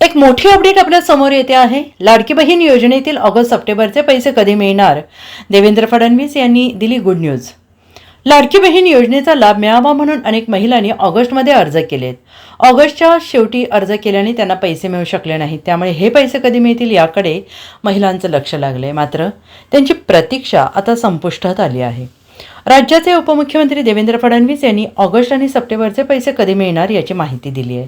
एक मोठी अपडेट आपल्यासमोर येते आहे. लाडकी बहीण योजनेतील ऑगस्ट सप्टेंबरचे पैसे कधी मिळणार? देवेंद्र फडणवीस यांनी दिली गुड न्यूज लाडकी बहीण योजनेचा लाभ मिळावा म्हणून अनेक महिलांनी ऑगस्टमध्ये अर्ज केलेत. ऑगस्टच्या शेवटी अर्ज केल्याने त्यांना पैसे मिळू शकले नाहीत. त्यामुळे हे पैसे कधी मिळतील याकडे महिलांचं लक्ष लागले मात्र त्यांची प्रतीक्षा आता संपुष्टात आली आहे. राज्याचे उपमुख्यमंत्री देवेंद्र फडणवीस यांनी ऑगस्ट आणि सप्टेंबरचे पैसे कधी मिळणार याची माहिती दिली आहे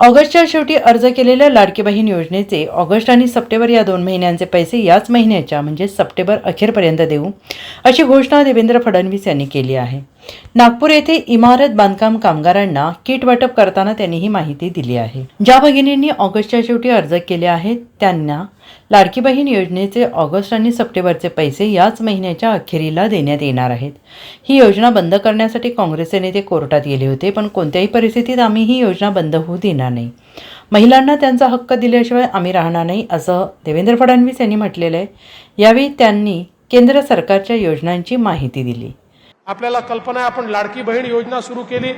ऑगस्टच्या शेवटी अर्ज केलेल्या लाडकी बहीण योजनेचे ऑगस्ट आणि सप्टेंबर या दोन महिन्यांचे पैसे याच महिन्याच्या म्हणजे सप्टेंबर अखेरपर्यंत देऊ अशी घोषणा देवेंद्र फडणवीस यांनी केली आहे. नागपूर येथे इमारत बांधकाम कामगारांना किट वाटप करताना त्यांनी ही माहिती दिली आहे. ज्या भगिनींनी ऑगस्टच्या शेवटी अर्ज केले आहेत त्यांना लाडकी बहीण योजनेचे ऑगस्ट आणि सप्टेंबरचे पैसे याच महिन्याच्या अखेरीला देण्यात येणार आहेत. ही योजना बंद करण्यासाठी काँग्रेसचे नेते कोर्टात गेले होते पण कोणत्याही परिस्थितीत आम्ही ही योजना बंद होऊ देणार नाही. महिलांना त्यांचा हक्क दिल्याशिवाय आम्ही राहणार नाही असं देवेंद्र फडणवीस यांनी म्हटलेलं आहे. यावेळी त्यांनी केंद्र सरकारच्या योजनांची माहिती दिली. आपल्याला कल्पना आहे आपण लाडकी बहीण योजना सुरू केली.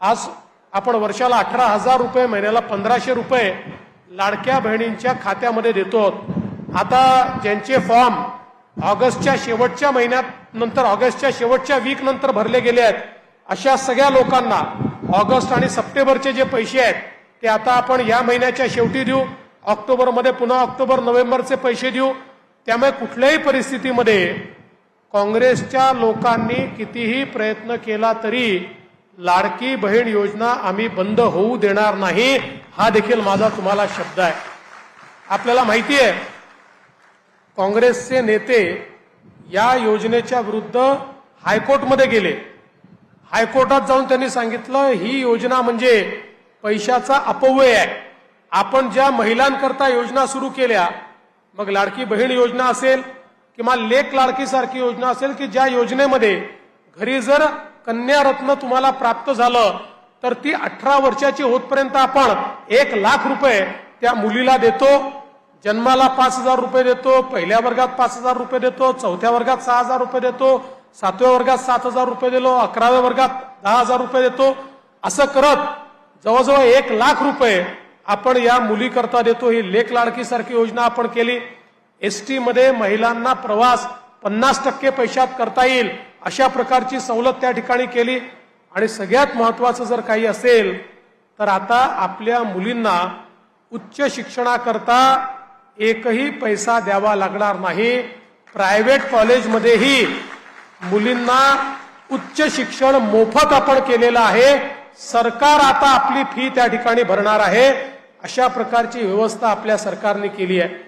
आज आपण वर्षाला अठरा हजार रुपये महिन्याला पंधराशे रुपये लाडक्या बहिणींच्या खात्यामध्ये देतो. आता ज्यांचे फॉर्म ऑगस्टच्या शेवटच्या महिन्यात नंतर ऑगस्टच्या शेवटच्या वीक नंतर भरले गेले आहेत अशा सगळ्या लोकांना ऑगस्ट आणि सप्टेंबरचे जे पैसे आहेत ते आता आपण या महिन्याच्या शेवटी देऊ. ऑक्टोबरमध्ये पुन्हा ऑक्टोबर नोव्हेंबरचे पैसे देऊ. त्यामुळे कुठल्याही परिस्थितीमध्ये काँग्रेसच्या लोकांनी कितीही प्रयत्न केला तरी लाडकी बहीण योजना आम्ही बंद होऊ देणार नाही हा देखील माझा तुम्हाला शब्द आहे. आपल्याला माहिती आहे काँग्रेसचे नेते या योजनेच्या विरुद्ध हायकोर्टमध्ये गेले. हायकोर्टात जाऊन त्यांनी सांगितलं ही योजना म्हणजे पैशाचा अपव्यय आहे. आपण ज्या महिलांकरता योजना सुरू केल्या मग लाडकी बहीण योजना असेल किंवा लेख लाडकी सारखी योजना असेल की ज्या योजनेमध्ये घरी जर कन्या रत्न तुम्हाला प्राप्त झालं तर ती अठरा वर्षाची होतपर्यंत आपण एक लाख रुपये त्या मुलीला देतो जन्माला पाच हजार रुपये देतो पहिल्या वर्गात पाच हजार रुपये देतो चौथ्या वर्गात सहा हजार रुपये देतो सातव्या वर्गात सात हजार रुपये दिलो अकराव्या वर्गात दहा हजार रुपये देतो असं करत जवळजवळ एक लाख रुपये आपण या मुलीकरता देतो. ही लेख लाडकी सारखी योजना आपण केली. एस टीमध्ये महिलांना प्रवास पन्नास टक्के पैशात करता येईल अशा प्रकारची सवलत त्या ठिकाणी केली. आणि सगळ्यात महत्वाचं जर काही असेल तर आता आपल्या मुलींना उच्च शिक्षणाकरता एकही पैसा द्यावा लागणार नाही. प्रायव्हेट कॉलेजमध्येही मुलींना उच्च शिक्षण मोफत आपण केलेलं आहे. सरकार आता आपली फी त्या ठिकाणी भरणार आहे. अशा प्रकारची व्यवस्था आपल्या सरकारने केली आहे.